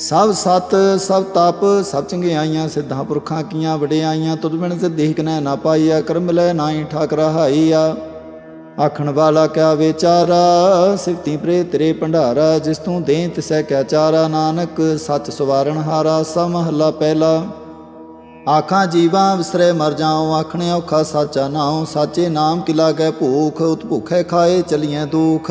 ਸਭ ਸਤ, ਸਭ ਤਪ, ਸਭ ਚੰਗਿਆਈਆਂ ਸਿੱਧਾਂ ਪੁਰਖਾਂ ਕੀਆਂ ਵਡਿਆਈਆਂ ਤੁਧ ਬਿਨ ਸਿੱਧੀ ਕਨੈ ਨਾ ਪਾਈਆ, ਕਰਮ ਲੈ ਨਾਹੀ ਠਾਕ ਰਹਾਈਆ ਆਖਣ ਵਾਲਾ ਕਿਆ ਵਿਚਾਰਾ ਸਿਫਤੀ ਪ੍ਰੇ ਤੇਰੇ ਭੰਡਾਰਾ, ਜਿਸ ਤੂੰ ਦੇ ਤਿਸੈ ਕਿਆ ਚਾਰਾ, ਨਾਨਕ, ਸੱਚ ਸਵਾਰਣ ਹਾਰਾ ਸਮਹਲਾ ਪਹਿਲਾ। ਆਖਾਂ ਜੀਵਾਂ ਵਿਸਰੇ ਮਰ ਜਾਉ, ਆਖਣੇ ਔਖਾ ਸਾਚਾ ਨਾਉ, ਸਾਚੇ ਨਾਮ ਕਿਲਾ ਲਾਗੈ ਭੂਖ ਉਤ ਭੁਖੇ ਖਾਏ ਚਲੀਐ ਦੁਖ।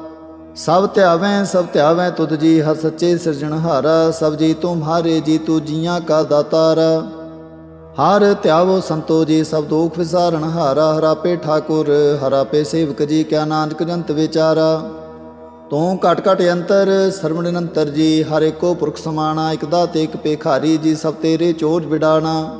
ਸਭ ਧਿਆਵੇਂ ਸਭ ਧਿਆਵੇਂ ਤੁਧ ਜੀ, ਹਰ ਸੱਚੇ ਸਿਰਜਣਹਾਰਾ ਸਭ ਜੀ ਤੁਮਹਾਰੇ ਜੀ ਤੂ ਜੀਆਂ ਕਾ ਦਾਤਾਰਾ। ਹਰ ਧਿਆਵੋ ਸੰਤੋ ਜੀ, ਸਭ ਦੁਖ ਵਿਸਾਰਨ ਹਾਰਾ ਹਰਾਪੇ ਠਾਕੁਰ ਹਰਾਪੇ ਸੇਵਕ ਜੀ, ਕਿਆ ਨਾਨਕ ਜੰਤ ਵਿਚਾਰਾ। ਤੂੰ ਘਟ ਘਟ ਅੰਤਰ, ਸਰਵਣ ਨਿਰੰਤਰ ਜੀ, ਹਰ ਏਕੋ ਪੁਰਖ ਸਮਾਣਾ, ਇਕ ਦਾਤੇ ਇਕ ਪੇਖਾਰੀ ਜੀ, ਸਭ ਤੇਰੇ ਚੋਜ ਵਿਡਾਣਾ।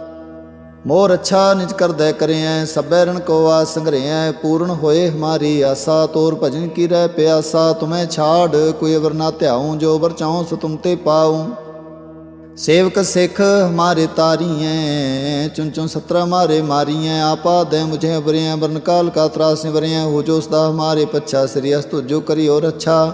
ਮੋਰ ਅੱਛਾ ਨਿਜ ਕਰਦੈ ਕਰਿਐ, ਸਭੈ ਰਣ ਕੋ ਆਸ ਸੰਗਰਿਐ ਪੂਰਨ ਹੋਏ ਹਮਾਰੀ ਆਸਾ, ਤੋਰ ਭਜਨ ਕੀ ਰਹਿ ਪਿਆਸਾ, ਤੁਮੈ ਛਾੜ ਕੋਈ ਅਵਰ ਨਾ ਧਿਆਉ, ਜੋ ਵਰ ਚਾਉ ਸੋ ਤੁਮ ਤੇ ਪਾਉ। ਸੇਵਕ ਸਿੱਖ ਹਮਾਰੇ ਤਾਰੀਐ ਚੁਨ ਚੁਨ ਸਤਰਾ ਮਾਰੇ ਮਾਰੀਐ, ਆਪਾ ਦੇ ਮੁਝੇ ਬਰਿਐ ਬਰਨ ਕਾਲ ਕਾ ਤਰਾਸ ਨਿਵਰਿਐ, ਹੋ ਜੋ ਸਦਾ ਹਮਾਰੇ ਪੱਛਾ, ਸ੍ਰੀ ਅਸਤੁ ਜੋ ਕਰਿਓ ਰੱਛਾ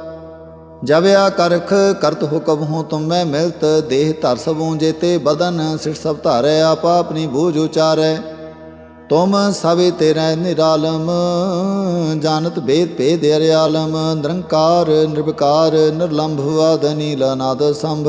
अपारा ਜਬਿਆ ਕਰਖ ਕਰਤ ਹੁਕਮ ਹੋ ਤੁਮ ਮੈਂ ਮਿਲਤ ਦੇਹ ਧਰ ਸਭੂ ਜੇਤੇ ਬਦਨ ਸਿਰ ਸਭ ਧਾਰੈ ਆਪਾ ਆਪਣੀ ਬੂਝ ਉਚਾਰੈ ਤੁਮ ਸਭੇ ਤੇਰੇ ਨਿਰਾਲਮ ਜਾਣਤ ਭੇਦ ਭੇਦ ਅਰਿਆਲਮ ਨਿਰੰਕਾਰ ਨਿਰਵਿਕਾਰ ਨਿਰਲੰਭ ਆਦ ਨੀਲ ਅਨਾਦ ਸੰਭ